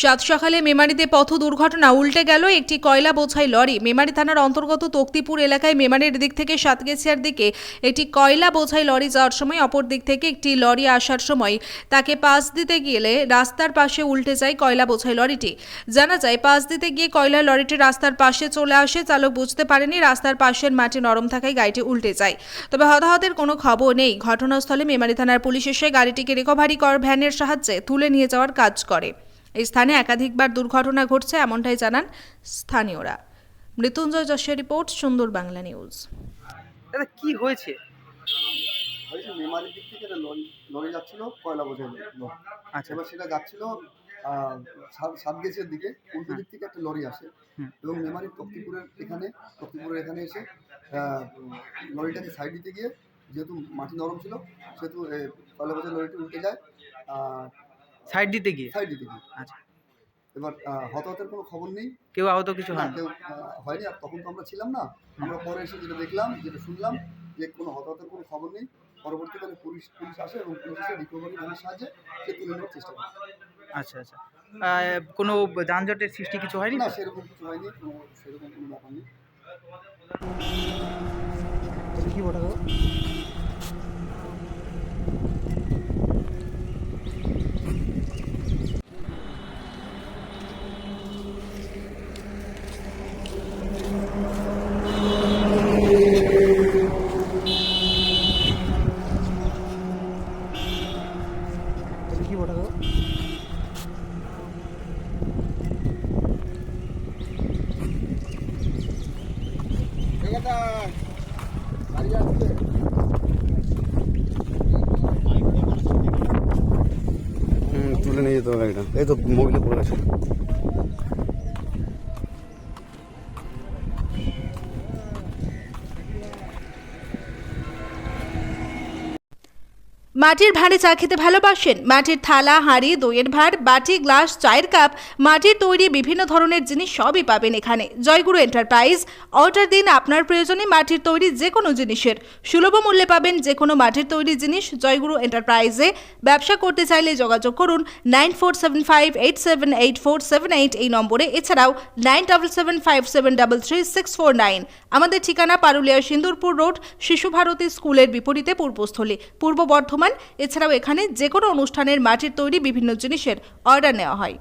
সাত সকালে মেমারিতে পথ দুর্ঘটনা, উল্টে গেল একটি কয়লা বোঝাই লরি। মেমারি থানার অন্তর্গত তক্তিপুর এলাকায় মেমারির দিক থেকে সাতগেছিয়ার দিকে একটি কয়লা বোঝাই লরি যাওয়ার সময় অপর দিক থেকে একটি লরি আসার সময় তাকে পাশ দিতে গেলে রাস্তার পাশে উল্টে যায় কয়লা বোঝাই লরিটি। জানা যায়, পাশ দিতে গিয়ে কয়লা লরিটি রাস্তার পাশে চলে আসে, চালক বুঝতে পারেনি রাস্তার পাশের মাটি নরম থাকায় গাড়িটি উল্টে যায়। তবে হতাহতের কোনো খবর নেই। ঘটনাস্থলে মেমারি থানার পুলিশ এসে গাড়িটিকে রিকভারি কর ভ্যানের সাহায্যে তুলে নিয়ে যাওয়ার কাজ করে। এই স্থানে একাধিকবার দুর্ঘটনা ঘটছে এমনটাই জানান স্থানীয়রা। মৃত্যুঞ্জয় যশের রিপোর্ট সুন্দর বাংলা নিউজ। দাদা কি হয়েছে? হয়েছে মেমারির দিক থেকে একটা লরি লরি যাচ্ছিল কয়লা বোঝাই লোক আচ্ছা। এবার সেটা যাচ্ছিল সাতগেছের দিকে উল্টো দিক থেকে একটা লরি আসে। এবং মেমারির তক্তিপুরের এখানে তক্তিপুরের এখানে এসে লরিটাকে সাইড দিতে গিয়ে যেহেতু মাটি নরম ছিল সেহেতু এ, কয়লা বোঝাই লরিটি উল্টে যায়। সাইড দিতে গিয়ে? সাইড দিতে গিয়ে। আচ্ছা। এবার হতাহতের কোনো খবর নেই? কেউ আহত কিছু হয় কেউ হয়নি আর তখন তো আমরা ছিলাম না। আমরা পরে এসে যেটা দেখলাম যেটা শুনলাম যে কোনো হতাহতের কোনো খবর নেই। পরবর্তীকালে পুলিশ পুলিশ আসে এবং পুলিশ এসে রিকভারি ভ্যানের সাহায্যে সে তুলে নেওয়ার চেষ্টা করে। আচ্ছা আচ্ছা। কোনো যানজটের সৃষ্টি কিছু হয়নি? না সেরকম কিছু হয়নি কোনো সেরকম কোনো ব্যাপার নেই। হুম, তুলে নিয়ে যেতে হবে গাড়িটা। এই তো মোবিলে পড়ে গেছে মাটির ভাঁড়ে চা খেতে ভালোবাসেন। মাটির থালা, হাঁড়ি, দইয়ের ভাঁড়, বাটি, গ্লাস, চায়ের কাপ, মাটির তৈরি বিভিন্ন ধরনের জিনিস সবই পাবেন এখানে। জয়গুরু এন্টারপ্রাইজ, অর্ডার দিন আপনার প্রয়োজনে মাটির তৈরি যে কোনো জিনিসের। সুলভ মূল্যে পাবেন যে কোনো মাটির তৈরি জিনিস জয়গুরু এন্টারপ্রাইজে। ব্যবসা করতে চাইলে যোগাযোগ করুন nine four seven five eight seven eight four seven eight এই নম্বরে। এছাড়াও nine double seven five seven double three six four nine. আমাদের ঠিকানা পারুলিয়া সিন্দুরপুর রোড, শিশু ভারতী স্কুলের বিপরীতে পূর্বস্থলী। পূর্ব বর্ধমান এছাড়াও এখানে যে কোনো অনুষ্ঠানের মাটির তৈরি বিভিন্ন জিনিসের অর্ডার নেওয়া হয়।